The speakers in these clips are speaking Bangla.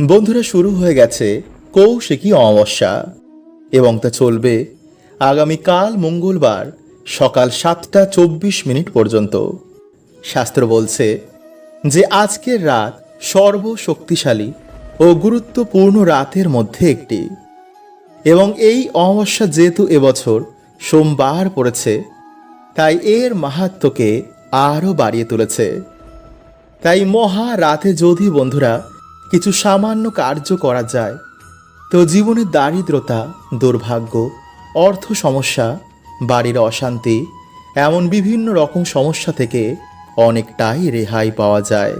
বন্ধুরা, শুরু হয়ে গেছে কৌশিকী অমাবস্যা এবং তা চলবে আগামীকাল মঙ্গলবার সকাল সাতটা চব্বিশ মিনিট পর্যন্ত। শাস্ত্র বলছে যে, আজকের রাত সর্বশক্তিশালী ও গুরুত্বপূর্ণ রাতের মধ্যে একটি। এবং এই অমাবস্যা যেহেতু এবছর সোমবার পড়েছে, তাই এর মাহাত্ম্যকে আরও বাড়িয়ে তুলেছে। তাই মহা রাতে যদি বন্ধুরা কিছু সামান্য কার্য করা যায়। তো জীবনের দারিদ্রতা, দুর্ভাগ্য, অর্থ সমস্যা, বাড়ির অশান্তি, এমন বিভিন্ন রকম সমস্যা থেকে অনেকটাই রেহাই পাওয়া যায়।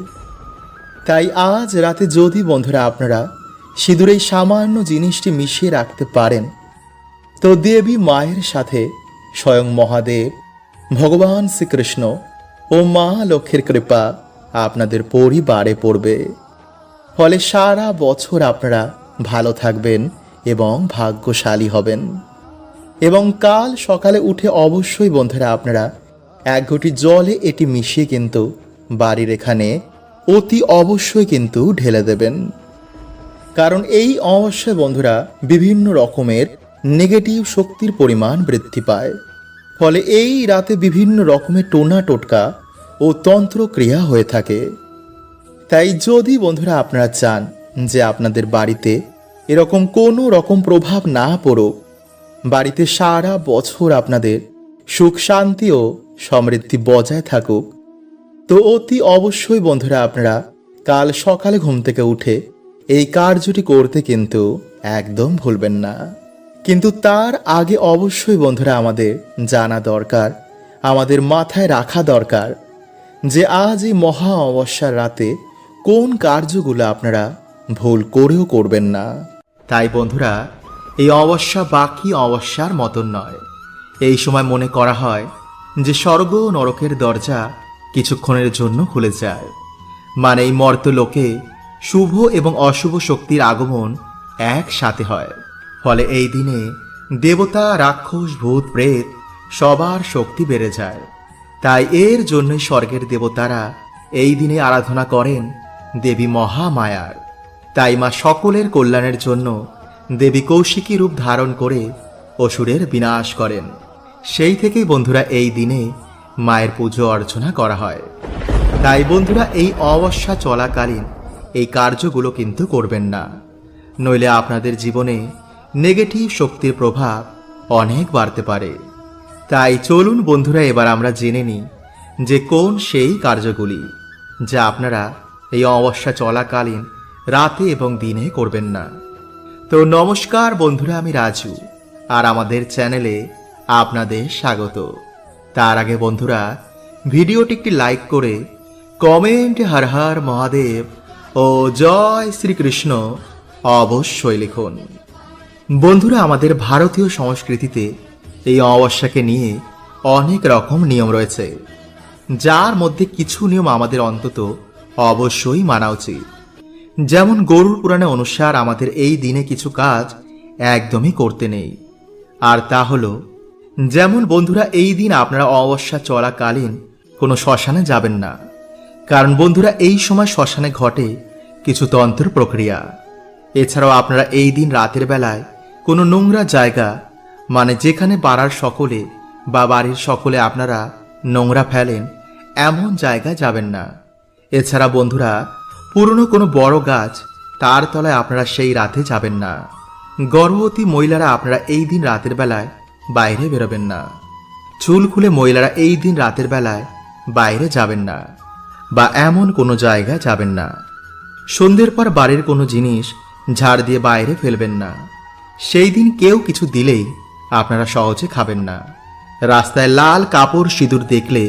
তাই আজ রাতে যদি বন্ধুরা আপনারা সিঁদুর সামান্য জিনিসটি মিশিয়ে রাখতে পারেন, তো দেবী মায়ের সাথে স্বয়ং মহাদেব, ভগবান শ্রীকৃষ্ণ ও মা লক্ষ্মীর কৃপা আপনাদের পরিবারে পড়বে। ফলে সারা বছর আপনারা ভালো থাকবেন এবং ভাগ্যশালী হবেন। এবং কাল সকালে উঠে অবশ্যই বন্ধুরা আপনারা এক ঘটি জলে এটি মিশিয়ে কিন্তু বাড়ির এখানে অতি অবশ্যই কিন্তু ঢেলে দেবেন। কারণ এই অমাবস্যায় বন্ধুরা বিভিন্ন রকমের নেগেটিভ শক্তির পরিমাণ বৃদ্ধি পায়। ফলে এই রাতে বিভিন্ন রকমের টোনা টোটকা ও তন্ত্রক্রিয়া হয়ে থাকে। তাই যদি বন্ধুরা আপনারা চান যে আপনাদের বাড়িতে এরকম কোনো রকম প্রভাব না পড়ুক, বাড়িতে সারা বছর আপনাদের সুখ, শান্তি ও সমৃদ্ধি বজায় থাকুক, তো অতি অবশ্যই বন্ধুরা আপনারা কাল সকালে ঘুম থেকে উঠে এই কার্যটি করতে কিন্তু একদম ভুলবেন না। কিন্তু তার আগে অবশ্যই বন্ধুরা আমাদের জানা দরকার, আমাদের মাথায় রাখা দরকার যে আজ এই মহা অমাবস্যার রাতে কোন কার্যগুলো আপনারা ভুল করেও করবেন না? তাই বন্ধুরা, এই অবস্যা বাকি অবস্যার মতন নয়। এই সময় মনে করা হয় যে স্বর্গ নরকের দরজা কিছুক্ষণের জন্য খুলে যায়। মানে এই মর্তলোকে শুভ এবং অশুভ শক্তির আগমন একসাথে হয়। ফলে এই দিনে দেবতা, রাক্ষস, ভূত, প্রেত সবার শক্তি বেড়ে যায়। তাই এর জন্যই স্বর্গের দেবতারা এই দিনে আরাধনা করেন দেবী মহামায়ার। তাই মা সকলের কল্যাণের জন্য দেবী কৌশিকী রূপ ধারণ করে অসুরের বিনাশ করেন। সেই থেকেই বন্ধুরা এই দিনে মায়ের পুজো অর্চনা করা হয়। তাই বন্ধুরা এই অবস্যা চলাকালীন এই কার্যগুলো কিন্তু করবেন না। নইলে আপনাদের জীবনে নেগেটিভ শক্তির প্রভাব অনেক বাড়তে পারে। তাই চলুন বন্ধুরা এবার আমরা জেনে নিই যে কোন সেই কার্যগুলি, যা আপনারা এই অমাবস্যা চলাকালীন, রাতে এবং দিনে করবেন না। তো নমস্কার বন্ধুরা, আমি রাজু, আর আমাদের চ্যানেলে আপনাদের স্বাগত। তার আগে বন্ধুরা, ভিডিওটি একটি লাইক করে কমেন্ট হর হর মহাদেব ও জয় শ্রীকৃষ্ণ অবশ্যই লিখুন। বন্ধুরা, আমাদের ভারতীয় সংস্কৃতিতে এই অমাবস্যাকে নিয়ে অনেক রকম নিয়ম রয়েছে। যার মধ্যে কিছু নিয়ম আমাদের অন্তত অবশ্যই মানা উচিত। যেমন গরুর পুরাণে অনুসার আমাদের এই দিনে কিছু কাজ একদমই করতে নেই। আর তা হলো, যেমন বন্ধুরা এই দিন আপনারা অমাবস্যা চলাকালীন কোনো শ্মশানে যাবেন না। কারণ বন্ধুরা এই সময় শ্মশানে ঘটে কিছু তন্ত্র প্রক্রিয়া। এছাড়াও আপনারা এই দিন রাতের বেলায় কোনো নোংরা জায়গা মানে যেখানে পাড়ার সকলে বা বাড়ির সকলে আপনারা নোংরা ফেলেন, এমন জায়গা যাবেন না। এছাড়া বন্ধুরা, পুরনো কোনো বড় গাছ তার তলায় আপনারা সেই রাতে যাবেন না। গর্ভবতী মহিলারা আপনারা এই দিন রাতের বেলায় বাইরে বেরোবেন না। চুল খুলে মহিলারা এই দিন রাতের বেলায় বাইরে যাবেন না বা এমন কোনো জায়গায় যাবেন না। সন্ধ্যের পর বাড়ির কোনো জিনিস ঝাড় দিয়ে বাইরে ফেলবেন না। সেই দিন কেউ কিছু দিলেই আপনারা সহজে খাবেন না। রাস্তায় লাল কাপড় সিঁদুর দেখলে,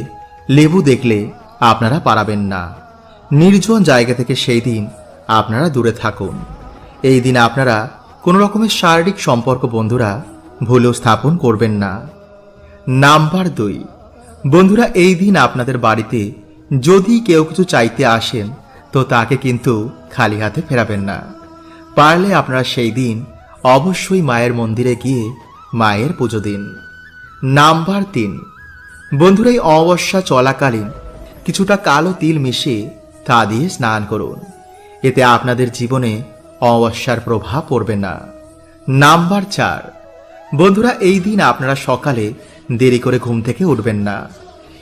লেবু দেখলে আপনারা পারাবেন না। নির্জন জায়গা থেকে সেই দিন আপনারা দূরে থাকুন। এই দিন আপনারা কোনো রকমের শারীরিক সম্পর্ক বন্ধুরা ভুলেও স্থাপন করবেন না। নাম্বার দুই। বন্ধুরা, এই দিন আপনাদের বাড়িতে যদি কেউ কিছু চাইতে আসেন, তো তাকে কিন্তু খালি হাতে ফেরাবেন না। পারলে আপনারা সেই দিন অবশ্যই মায়ের মন্দিরে গিয়ে মায়ের পুজো দিন। নাম্বার তিন। বন্ধুরা, এই অমাবস্যা চলাকালীন কিছুটা কালো তিল মিশিয়ে তা দিয়ে স্নান করুন। এতে আপনাদের জীবনে অমাবস্যার প্রভাব পড়বে না। নাম্বার চার। বন্ধুরা, এই দিন আপনারা সকালে দেরি করে ঘুম থেকে উঠবেন না।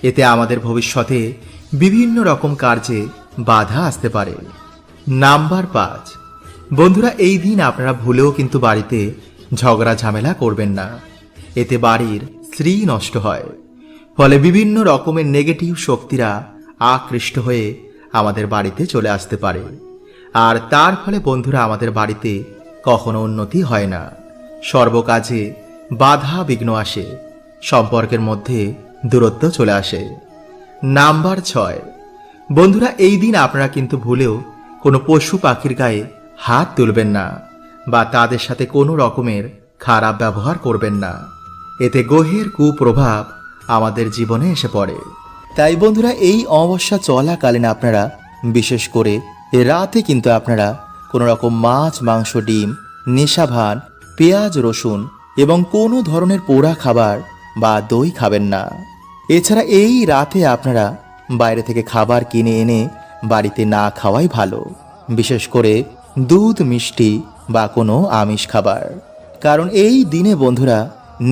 এতে আমাদের ভবিষ্যতে বিভিন্ন রকম কার্যে বাধা আসতে পারে। নাম্বার পাঁচ। বন্ধুরা, এই দিন আপনারা ভুলেও কিন্তু বাড়িতে ঝগড়া ঝামেলা করবেন না। এতে বাড়ির স্ত্রী নষ্ট হয়। ফলে বিভিন্ন রকমের নেগেটিভ শক্তিরা আকৃষ্ট হয়ে আমাদের বাড়িতে চলে আসতে পারে। আর তার ফলে বন্ধুরা আমাদের বাড়িতে কখনো উন্নতি হয় না। সর্বকাজে বাধা বিঘ্ন আসে। সম্পর্কের মধ্যে দূরত্ব চলে আসে। নাম্বার ছয়। বন্ধুরা, এই দিন আপনারা কিন্তু ভুলেও কোনো পশু পাখির গায়ে হাত তুলবেন না বা তাদের সাথে কোনো রকমের খারাপ ব্যবহার করবেন না। এতে গ্রহের কুপ্রভাব আমাদের জীবনে এসে পড়ে। তাই বন্ধুরা, এই অমাবস্যা চলাকালীন আপনারা, বিশেষ করে রাতে কিন্তু আপনারা কোনো রকম মাছ, মাংস, ডিম নেশাভান পেঁয়াজ, রসুন এবং কোনো ধরনের পোড়া খাবার বা দই খাবেন না। এছাড়া এই রাতে আপনারা বাইরে থেকে খাবার কিনে এনে বাড়িতে না খাওয়াই ভালো, বিশেষ করে দুধ, মিষ্টি বা কোনো আমিষ খাবার। কারণ এই দিনে বন্ধুরা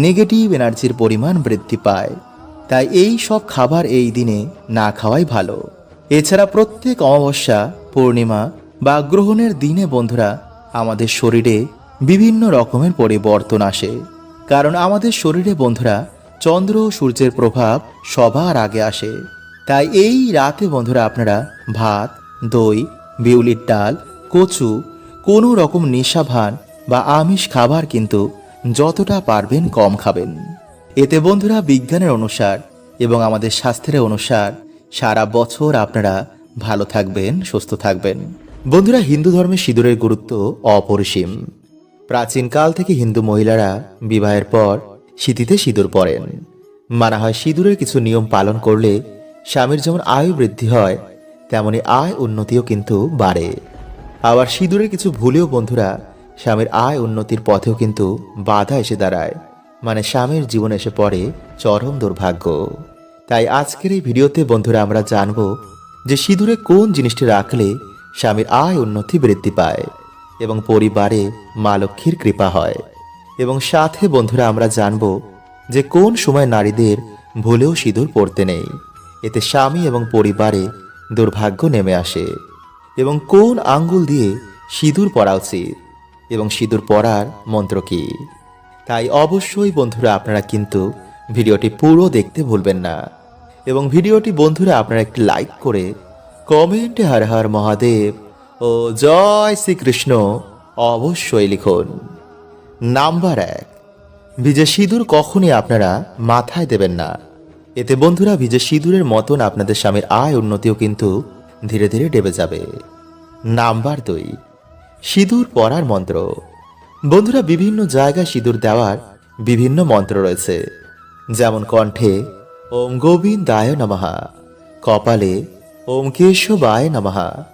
নেগেটিভ এনার্জির পরিমাণ বৃদ্ধি পায়। তাই এই সব খাবার এই দিনে না খাওয়াই ভালো। এছাড়া প্রত্যেক অমাবস্যা, পূর্ণিমা বা গ্রহণের দিনে বন্ধুরা, আমাদের শরীরে বিভিন্ন রকমের পরিবর্তন আসে। কারণ আমাদের শরীরে বন্ধুরা, চন্দ্র ও সূর্যের প্রভাব সবার আগে আসে। তাই এই রাতে বন্ধুরা আপনারা ভাত, দই, বিউলির ডাল, কচু, কোনো রকম নেশাভান বা আমিষ খাবার কিন্তু যতটা পারবেন কম খাবেন। এতে বন্ধুরা বিজ্ঞানের অনুসার এবং আমাদের স্বাস্থ্যের অনুসার সারা বছর আপনারা ভালো থাকবেন, সুস্থ থাকবেন। বন্ধুরা, হিন্দু ধর্মে সিঁদুরের গুরুত্ব অপরিসীম। প্রাচীনকাল থেকে হিন্দু মহিলারা বিবাহের পর শীতিতে সিঁদুর পরেন। মানা হয় সিঁদুরের কিছু নিয়ম পালন করলে স্বামীর যেমন আয়ু বৃদ্ধি হয়, তেমনি আয় উন্নতিও কিন্তু বাড়ে। আবার সিঁদুরের কিছু ভুলেও বন্ধুরা স্বামীর আয় উন্নতির পথেও কিন্তু বাধা এসে দাঁড়ায়। মানে স্বামীর জীবনে এসে পড়ে চরম দুর্ভাগ্য। তাই আজকের এই ভিডিওতে বন্ধুরা আমরা জানব যে সিঁদুরে কোন জিনিসটি রাখলে স্বামীর আয় উন্নতি বৃদ্ধি পায় এবং পরিবারে মা লক্ষ্মীর কৃপা হয়। এবং সাথে বন্ধুরা আমরা জানব যে কোন সময় নারীদের ভুলেও সিঁদুর পড়তে নেই। এতে স্বামী এবং পরিবারে দুর্ভাগ্য নেমে আসে। এবং কোন আঙ্গুল দিয়ে সিঁদুর পরা উচিত? এবং সিঁদুর পরার মন্ত্র কি? তাই অবশ্যই বন্ধুরা আপনারা কিন্তু ভিডিওটি পুরো দেখতে ভুলবেন না। এবং ভিডিওটি বন্ধুরা আপনারা একটি লাইক করে কমেন্টে হর হর মহাদেব ও জয় শ্রীকৃষ্ণ অবশ্যই লিখুন। নাম্বার এক, ভিজে সিঁদুর কখনই আপনারা মাথায় দেবেন না। এতে বন্ধুরা ভিজে সিঁদুরের মতন আপনাদের স্বামীর আয় উন্নতিও কিন্তু ধীরে ধীরে ডেবে যাবে। নাম্বার দুই, সিঁদুর পরার মন্ত্র। বন্ধুরা বিভিন্ন জায়গায় সিঁদুর দেওয়ার বিভিন্ন মন্ত্র রয়েছে। যেমন কণ্ঠে, ওম গোবিন্দায় নমহা কপালে, ওম কেশবায় নমহা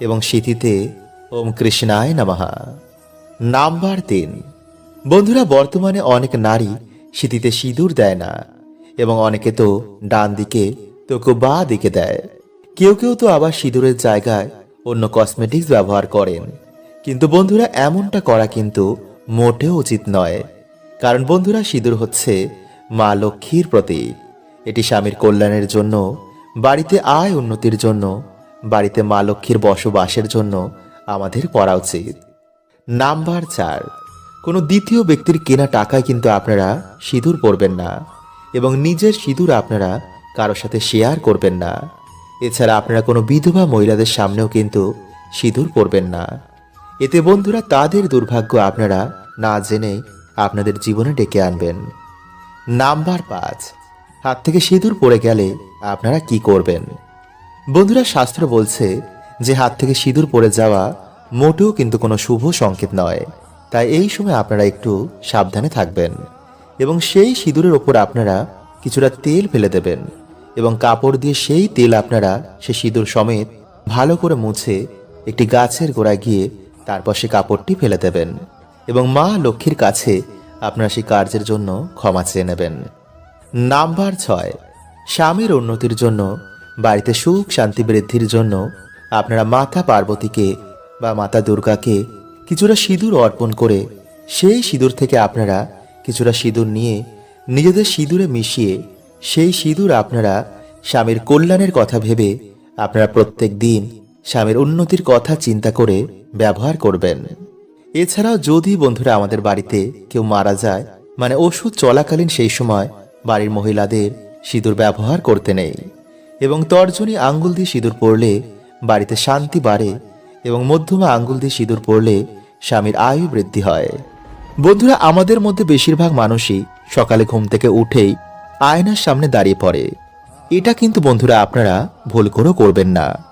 এবং শীতিতে ওম কৃষ্ণায় নমহা নাম্বার তিন। বন্ধুরা, বর্তমানে অনেক নারী শীতিতে সিঁদুর দেয় না, এবং অনেকে তো ডান দিকে, তো কেউ বা দিকে দেয়। কেউ কেউ তো আবার সিঁদুরের জায়গায় অন্য কসমেটিক্স ব্যবহার করেন। কিন্তু বন্ধুরা এমনটা করা কিন্তু মোটেও উচিত নয়। কারণ বন্ধুরা সিঁদুর হচ্ছে মা লক্ষ্মীর প্রতীক। এটি স্বামীর কল্যাণের জন্য, বাড়িতে আয় উন্নতির জন্য, বাড়িতে মা লক্ষ্মীর বসবাসের জন্য আমাদের করা উচিত। নাম্বার চার, কোনো দ্বিতীয় ব্যক্তির কেনা টাকায় কিন্তু আপনারা সিঁদুর পরবেন না এবং নিজের সিঁদুর আপনারা কারোর সাথে শেয়ার করবেন না। এছাড়া আপনারা কোনো বিধবা মহিলাদের সামনেও কিন্তু সিঁদুর পরবেন না। এতে বন্ধুরা তাদের দুর্ভাগ্য আপনারা না জেনে আপনাদের জীবনে ডেকে আনবেন। নাম্বার পাঁচ, হাত থেকে সিঁদুর পড়ে গেলে আপনারা কি করবেন? বন্ধুরা শাস্ত্র বলছে যে হাত থেকে সিঁদুর পড়ে যাওয়া মোটেও কিন্তু কোনো শুভ সংকেত নয়। তাই এই সময় আপনারা একটু সাবধানে থাকবেন এবং সেই সিঁদুরের ওপর আপনারা কিছুটা তেল ফেলে দেবেন এবং কাপড় দিয়ে সেই তেল আপনারা সে সিঁদুর সমেত ভালো করে মুছে একটি গাছের গোড়ায় গিয়ে তারপর সে কাপড়টি ফেলে দেবেন এবং মা লক্ষ্মীর কাছে আপনারা সেই কার্যের জন্য ক্ষমা চেয়ে নেবেন। নাম্বার ছয়, স্বামীর উন্নতির জন্য, বাড়িতে সুখ শান্তি বৃদ্ধির জন্য আপনারা মাতা পার্বতীকে বা মাতা দুর্গাকে কিছুটা সিঁদুর অর্পণ করে, সেই সিঁদুর থেকে আপনারা কিছুটা সিঁদুর নিয়ে নিজেদের সিঁদুরে মিশিয়ে, সেই সিঁদুর আপনারা স্বামীর কল্যাণের কথা ভেবে আপনারা প্রত্যেক দিন স্বামীর উন্নতির কথা চিন্তা করে ব্যবহার করবেন। এছাড়াও যদি বন্ধুরা আমাদের বাড়িতে কেউ মারা যায় মানে ওষুধ চলাকালীন সেই সময় বাড়ির মহিলাদের সিঁদুর ব্যবহার করতে নেই এবং তর্জনী আঙ্গুল দিয়ে সিঁদুর পরলে বাড়িতে শান্তি বাড়ে এবং মধ্যমা আঙ্গুল দিয়ে সিঁদুর পরলে স্বামীর আয়ু বৃদ্ধি হয়। বন্ধুরা, আমাদের মধ্যে বেশিরভাগ মানুষই সকালে ঘুম থেকে উঠেই আয়নার সামনে দাঁড়িয়ে পড়ে। এটা কিন্তু বন্ধুরা আপনারা ভুল করেও করবেন না।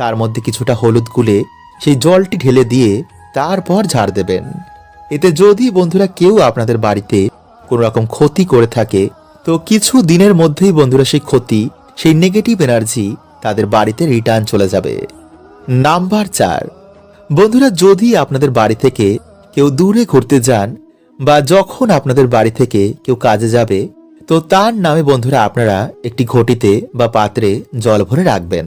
তার মধ্যে কিছুটা হলুদ গুলে সেই জলটি ঢেলে দিয়ে তারপর ঝাড় দেবেন। এতে যদি বন্ধুরা কেউ আপনাদের বাড়িতে কোনো রকম ক্ষতি করে থাকে, তো কিছু দিনের মধ্যেই বন্ধুরা সেই ক্ষতি, সেই নেগেটিভ এনার্জি তাদের বাড়িতে রিটার্ন চলে যাবে। নাম্বার চার। বন্ধুরা, যদি আপনাদের বাড়ি থেকে কেউ দূরে ঘুরতে যান বা যখন আপনাদের বাড়ি থেকে কেউ কাজে যাবে, তো তার নামে বন্ধুরা আপনারা একটি ঘটিতে বা পাত্রে জল ভরে রাখবেন।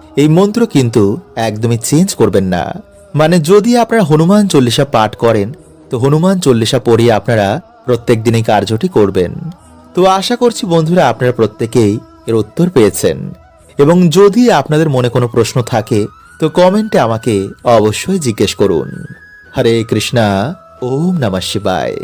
এই মন্ত্র কিন্তু একদমই চেঞ্জ করবেন না। মানে যদি আপনারা হনুমান চল্লিশা পাঠ করেন, তো হনুমান চল্লিশা পড়িয়ে আপনারা প্রত্যেক দিনই কার্যটি করবেন। তো আশা করছি বন্ধুরা আপনারা প্রত্যেকেই এর উত্তর পেয়েছেন। এবং যদি আপনাদের মনে কোনো প্রশ্ন থাকে, তো কমেন্টে আমাকে অবশ্যই জিজ্ঞেস করুন। হরে কৃষ্ণা, ওম নমঃ শিবায়।